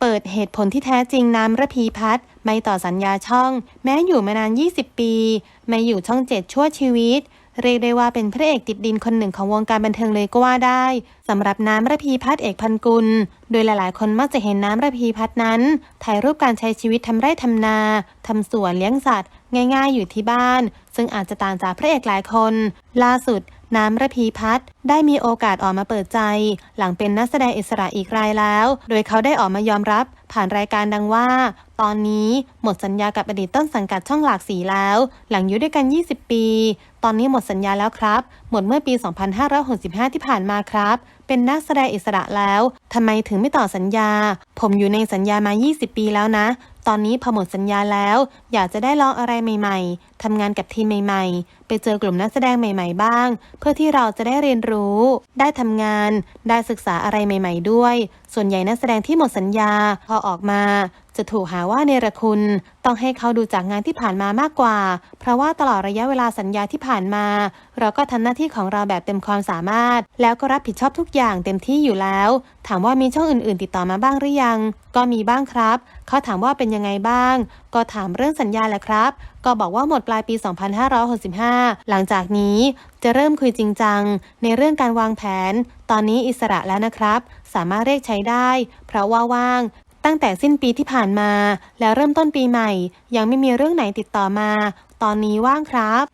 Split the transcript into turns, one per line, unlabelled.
เปิดเหตุผลที่แท้จริงน้ำระพีพัฒน์ไม่ต่อสัญญาช่อง แม้อยู่มานาน 20 ปี ไม่อยู่ช่องเจ็ดชั่วชีวิต เรียกได้ว่าเป็นพระเอกติดดินคนหนึ่งของวงการบันเทิงเลยก็ว่าได้สำหรับน้ำระพีพัฒน์เอกพันกุล โดยหลายๆ คนมักจะเห็นน้ำระพีพัฒน์นั้น ถ่ายรูปการใช้ชีวิตทำไร่ทำนาทำสวนเลี้ยงสัตว์ ง่ายๆ อยู่ที่บ้าน ซึ่งอาจจะต่างจากพระเอกหลายคน ล่าสุด น้ำระพีพัฒน์ได้มีโอกาสออกมาเปิดใจ หลังเป็นนักแสดงอิสระอีกรายแล้ว โดยเขาได้ออกมายอมรับ ผ่านรายการดังว่า ตอนนี้หมดสัญญากับอดีตต้นสังกัดช่องหลากสีแล้ว หลังอยู่ด้วยกัน 20 ปี ตอนนี้หมดสัญญาแล้วครับ หมดเมื่อปี 2565 ที่ผ่านมาครับ เป็นนักแสดงอิสระแล้วทำไมถึงไม่ต่อสัญญา ผมอยู่ในสัญญามา 20 ปีแล้วนะ ตอนนี้พอหมดสัญญาแล้ว อยากจะได้ลองอะไรใหม่ ๆทำงานกับทีมใหม่ ๆ ไปเจอกลุ่มนักแสดงใหม่ ๆ บ้าง เพื่อที่เราจะได้เรียนรู้ ได้ทำงาน ได้ศึกษาอะไรใหม่ ๆ ด้วย ส่วนใหญ่นักแสดงที่หมดสัญญาพอออกมา จะถูกหาว่าเนรคุณ ต้องให้เขาดูจากงานที่ผ่านมามากกว่า เพราะว่าตลอดระยะเวลาสัญญาที่ผ่านมา เราก็ทำหน้าที่ของเราแบบเต็มความสามารถ แล้วก็รับผิดชอบทุกอย่างเต็มที่อยู่แล้ว ถามว่ามีช่องอื่นๆ ติดต่อมาบ้างหรือยัง ก็มีบ้างครับ เขาถามว่าเป็นยังไงบ้าง ก็ถามเรื่องสัญญาแหละครับ ก็บอกว่าหมดปลายปี 2565 หลังจากนี้จะเริ่มคุยจริงจัง ในเรื่องการวางแผน ตอนนี้อิสระแล้วนะครับ สามารถเรียกใช้ได้ เพราะว่าว่าง ตั้งแต่สิ้นปีที่ผ่านมา แล้วเริ่มต้นปีใหม่ ยังไม่มีเรื่องไหนติดต่อมา ตอนนี้ว่างครับ